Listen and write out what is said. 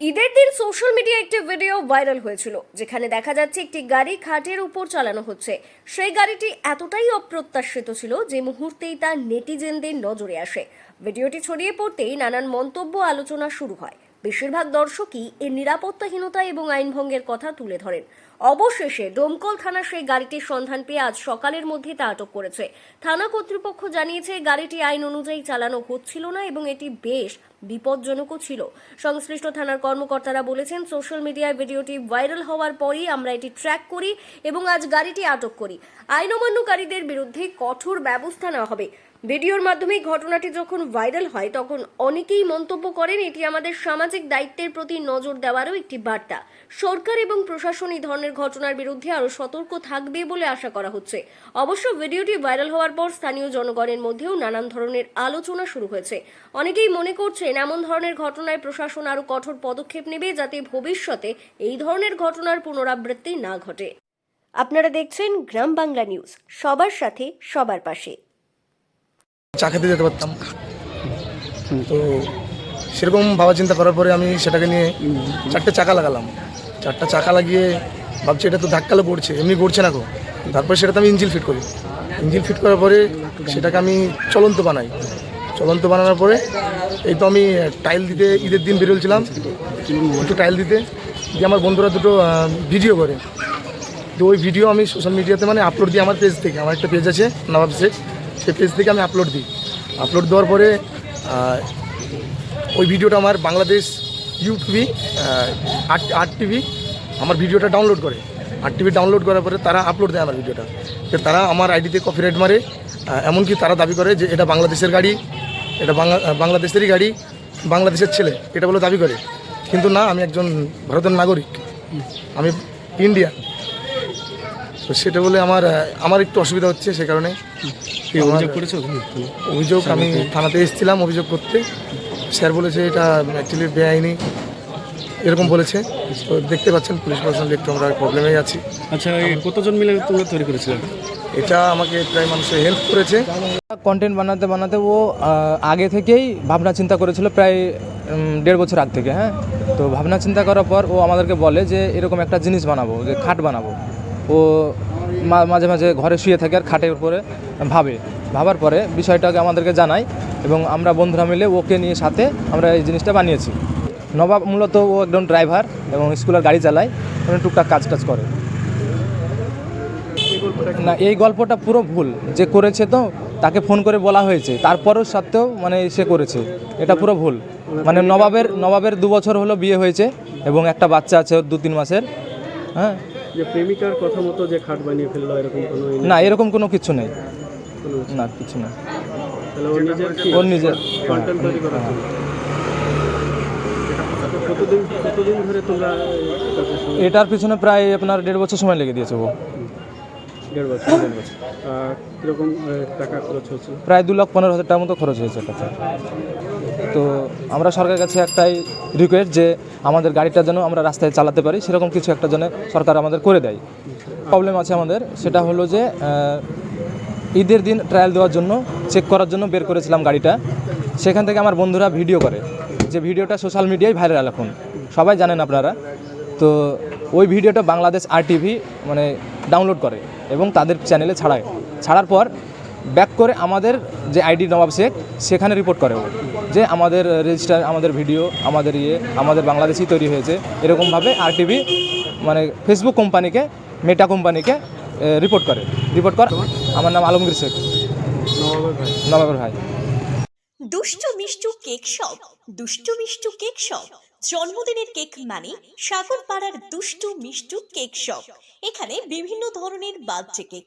ঈদের দিন সোশ্যাল মিডিয়ায় একটি ভিডিও ভাইরাল হয়েছিল, যেখানে দেখা যাচ্ছে একটি গাড়ি খাটের উপর চালানো হচ্ছে। সেই গাড়িটি এতটাই অপ্রত্যাশিত ছিল যে মুহূর্তেই তা নেটিজেনদের নজরে আসে। ভিডিওটি ছড়িয়ে পড়তেই নানান মন্তব্য আলোচনা শুরু হয়। বেশিরভাগ দর্শকই এর নিরাপত্তাহীনতা এবং আইনভঙ্গের কথা তুলে ধরেন। অবশেষে ডোমকল থানা সেই গাড়িটির সন্ধান পেয়ে আজ সকালের মধ্যে তা আটক করেছে। থানা কর্তৃপক্ষ জানিয়েছে, গাড়িটি আইন অনুযায়ী চালানো হচ্ছিল না এবং এটি বেশ বিপজ্জনকও ছিল। সংশ্লিষ্ট থানার কর্মকর্তারা বলেছেন, সোশ্যাল মিডিয়ায় ভিডিওটি ভাইরাল হওয়ার পরই আমরা এটি ট্র্যাক করি এবং আজ গাড়িটি আটক করি। আইন অমান্যকারীদের বিরুদ্ধে কঠোর ব্যবস্থা নেওয়া হবে। ভিডিওর মাধ্যমে ঘটনাটি যখন ভাইরাল হয়, তখন অনেকেই মন্তব্য করেন, এটি আমাদের সামাজিক দায়িত্বের প্রতি নজর দেওয়ারও একটি বার্তা। সরকার এবং প্রশাসন এই ধরনের ঘটনার বিরুদ্ধে আরও সতর্ক থাকবে বলে আশা করা হচ্ছে। অবশ্য ভিডিওটি ভাইরাল হওয়ার পর স্থানীয় জনগণের মধ্যেও নানান ধরনের আলোচনা শুরু হয়েছে। অনেকেই মনে করছেন এমন ধরনের ঘটনায় প্রশাসন আরও কঠোর পদক্ষেপ নেবে যাতে ভবিষ্যতে এই ধরনের ঘটনার পুনরাবৃত্তি না ঘটে। আপনারা দেখছেন গ্রাম বাংলা নিউজ। সবার সাথে, সবার পাশে। চা যেতে পারতাম। তো সেরকম ভাবা চিন্তা করার পরে আমি সেটাকে নিয়ে চারটে চাকা লাগালাম। চারটা চাকা লাগিয়ে ভাবছি, এটা তো ধাক্কালে পড়ছে, এমনি পড়ছে না গো। তারপরে সেটাতে আমি ইঞ্জিল ফিট করি। ইঞ্জিল ফিট করার পরে সেটাকে আমি চলন্ত বানাই। চলন্ত বানানোর পরে, এই তো আমি টাইল দিতে, ঈদের দিন বেরোলছিলাম একটু টাইল দিতে, দিয়ে আমার বন্ধুরা দুটো ভিডিও করে। তো ওই ভিডিও আমি সোশ্যাল মিডিয়াতে মানে আপলোড দিই আমার পেজ থেকে। আমার একটা পেজ আছে নবাব শেখ সেই পেজ থেকে আমি আপলোড দিই। আপলোড দেওয়ার পরে ওই ভিডিওটা আমার বাংলাদেশ ইউটিভি আট আট টিভি আমার ভিডিওটা ডাউনলোড করে। আট টিভি ডাউনলোড করার পরে তারা আপলোড দেয় আমার ভিডিওটা তারা আমার আইডিতে কপিরাইট মারে। এমনকি তারা দাবি করে যে এটা বাংলাদেশের গাড়ি। এটা বাংলা বাংলাদেশেরই গাড়ি বাংলাদেশের ছেলে এটা বলে দাবি করে। কিন্তু না আমি একজন ভারতের নাগরিক। আমি ইন্ডিয়া তো সেটা বলে আমার আমার একটু অসুবিধা হচ্ছে সে কারণে। অভিযোগ করেছ অভিযোগ আমি থানাতে এসেছিলাম অভিযোগ করতে। স্যার বলেছে এটা অ্যাকচুয়ালি বেআইনি। এরকম বলেছে। তো দেখতে পাচ্ছেন পুলিশ প্রশাসন একটু আমরা প্রবলেমেই আছি। আচ্ছা কতজন মিলে তোমরা তৈরি করেছিলে? এটা আমাকে প্রায় মানুষের হেল্প করেছে। কন্টেন্ট বানাতে বানাতে ও আগে থেকেই ভাবনা চিন্তা করেছিল প্রায় দেড় বছর আগ থেকে হ্যাঁ? তো ভাবনা চিন্তা করার পর ও আমাদেরকে বলে যে এরকম একটা জিনিস বানাবো, যে খাট বানাবো। ও মাঝে মাঝে ঘরে শুয়ে থাকে আর খাটের উপরে ভাবে। ভাবার পরে বিষয়টাকে আমাদেরকে জানায় এবং আমরা বন্ধুরা মিলে ওকে নিয়ে সাথে আমরা এই জিনিসটা বানিয়েছি। নবাব মূলত ও একজন ড্রাইভার এবং স্কুলের গাড়ি চালায় টুকটাক কাজ টাজ করে। না, এই গল্পটা পুরো ভুল। যে করেছে তো তাকে ফোন করে বলা হয়েছে। তারপরেও সত্ত্বেও মানে সে করেছে। এটা পুরো ভুল। মানে নবাবের নবাবের দু বছর হলো বিয়ে হয়েছে এবং একটা বাচ্চা আছে দু তিন মাসের। হ্যাঁ? যে প্রেমিকার কথা মতো যে খাট বানিয়ে ফেলল এরকম কোনো না এরকম কোনো কিছু নেই। না কিছু না। ওর নিজের এটার পিছনে প্রায় আপনার দেড় বছর সময় লেগে দিয়েছে ও। প্রায় দু লাখ পনেরো হাজার টাকার মতো খরচ হয়েছে তো আমরা সরকারের কাছে একটাই রিকোয়েস্ট যে আমাদের গাড়িটা যেন আমরা রাস্তায় চালাতে পারি, সেরকম কিছু একটা যেন সরকার আমাদের করে দেয়। প্রবলেম আছে আমাদের, সেটা হলো যে ঈদের দিন ট্রায়াল দেওয়ার জন্য চেক করার জন্য বের করেছিলাম গাড়িটা। সেখান থেকে আমার বন্ধুরা ভিডিও করে, যে ভিডিওটা সোশ্যাল মিডিয়ায় ভাইরাল এখন। সবাই জানেন আপনারা। তো ওই ভিডিওটা বাংলাদেশ আরটিভি মানে ডাউনলোড করে। এবং তাদের চ্যানেলে ছাড়ায়। ছাড়ার পর ব্যাক করে আমাদের যে আইডি নবাব শেখ, সেখানে রিপোর্ট করে যে আমাদের রেজিস্টার আমাদের ভিডিও আমাদের ইয়ে আমাদের বাংলাদেশি তৈরি হয়েছে। এরকমভাবে আরটিভি মানে ফেসবুক কোম্পানিকে মেটা কোম্পানিকে রিপোর্ট করে। রিপোর্ট কর আমার নাম আলমগীর শেখ। নবাবের ভাই। দুষ্টু Mishtu cake shop. Dushtu Mishtu cake shop. জন্মদিনের কেক মানে সাগর পাড়ার দুষ্টু মিষ্টু কেক শপ। এখানে বিভিন্ন ধরনের বার্থডে কেক।